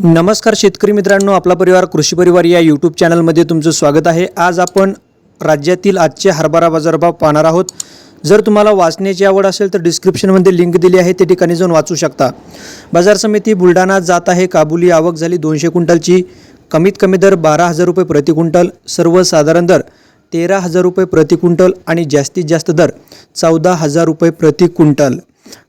नमस्कार शेतकरी मित्रांनो आपला परिवार कृषी परिवार या यूट्यूब चॅनलमध्ये तुमचं स्वागत आहे. आज आपण राज्यातील आजचे हरभरा बाजारभाव पाहणार आहोत. जर तुम्हाला वाचण्याची आवड असेल तर डिस्क्रिप्शनमध्ये लिंक दिली आहे त्या ठिकाणी जाऊन वाचू शकता. बाजार समिती बुलढाणा जात आहे. काबुली आवक झाली दोनशे क्विंटलची. कमीत कमी दर बारा हजार रुपये प्रति क्विंटल. सर्वसाधारण दर तेरा हजार रुपये प्रति क्विंटल आणि जास्तीत जास्त दर चौदा हजार रुपये प्रति क्विंटल.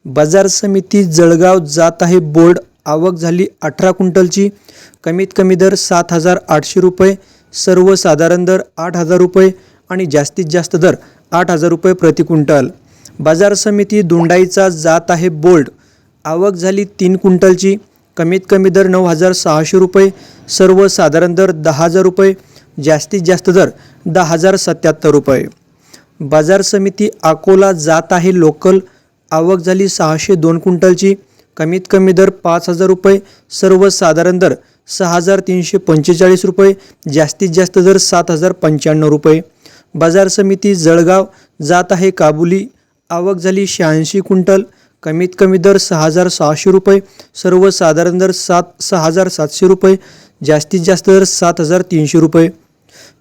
बाजार समिती जळगाव जात आहे. बोर्ड आवक झाली अठरा क्विंटलची. कमीत कमी दर सात हजार आठशे रुपये सर्वसाधारण दर आठ हजार रुपये आणि जास्तीत जास्त दर आठ हजार रुपये प्रति क्विंटल. बाजार समिती दोंडाईचा जात आहे बोल्ड. आवक झाली तीन क्विंटलची. कमीत कमी दर नऊ हजार सहाशे रुपये सर्वसाधारण दर दहा हजार रुपये जास्तीत जास्त दर दहा हजार सत्याहत्तर रुपये. बाजार समिती अकोला जात आहे लोकल. आवक झाली सहाशे दोन क्विंटलची. कमीत कमी दर पाच हजार रुपये सर्वसाधारण दर सहा हजार तीनशे पंचेचाळीस रुपये जास्तीत जास्त दर सात हजार पंच्याण्णव रुपये. बाजार समिती जळगाव जात आहे काबुली आवक झाली शहाऐंशी क्विंटल कमीत कमी दर सहा हजार सहाशे रुपये सर्वसाधारण दर सात सहा हजार सातशे रुपये जास्तीत जास्त दर सात हजार तीनशे रुपये.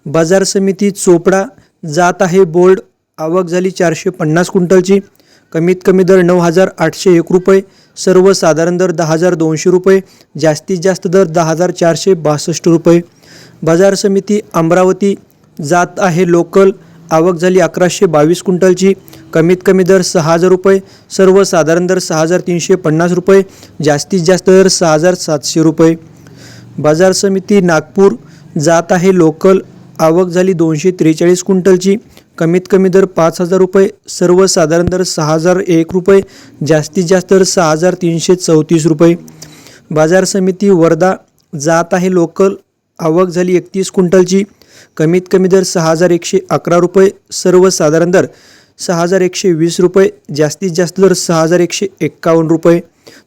बाजार समिती चोपडा जात आहे बोर्ड आवक झाली चारशे पन्नास क्विंटलची कमीत कमी दर नऊ हजार आठशे एक रुपये सर्वसाधारण दर दहा हजार दोनशे रुपये जास्तीत जास्त दर दहा हजार चारशे बासष्ट रुपये. बाजार समिती अमरावती जात आहे लोकल आवक झाली अकराशे बावीस क्विंटलची कमीत कमी दर सहा हजार रुपये सर्वसाधारण दर सहा हजार तीनशे पन्नास रुपये जास्तीत जास्त दर सहा हजार सातशे रुपये. बाजार समिती नागपूर जात आहे लोकल आवक झाली दोनशे त्रेचाळीस क्विंटलची कमीत कमी दर पाच हजार रुपये सर्वसाधारण दर सहा हजार एक रुपये जास्तीत जास्त दर सहा हजार तीनशे चौतीस रुपये. बाजार समिती वर्धा जात आहे लोकल आवक झाली एकतीस क्विंटलची. कमीत कमी दर सहा हजार एकशे अकरा रुपये सर्वसाधारण दर सहा हजार एकशे वीस रुपये जास्तीत जास्त दर सहा हजार एकशे एक्कावन्न रुपये.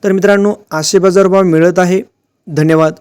तर मित्रांनो असे बाजारभाव मिळत आहे. धन्यवाद.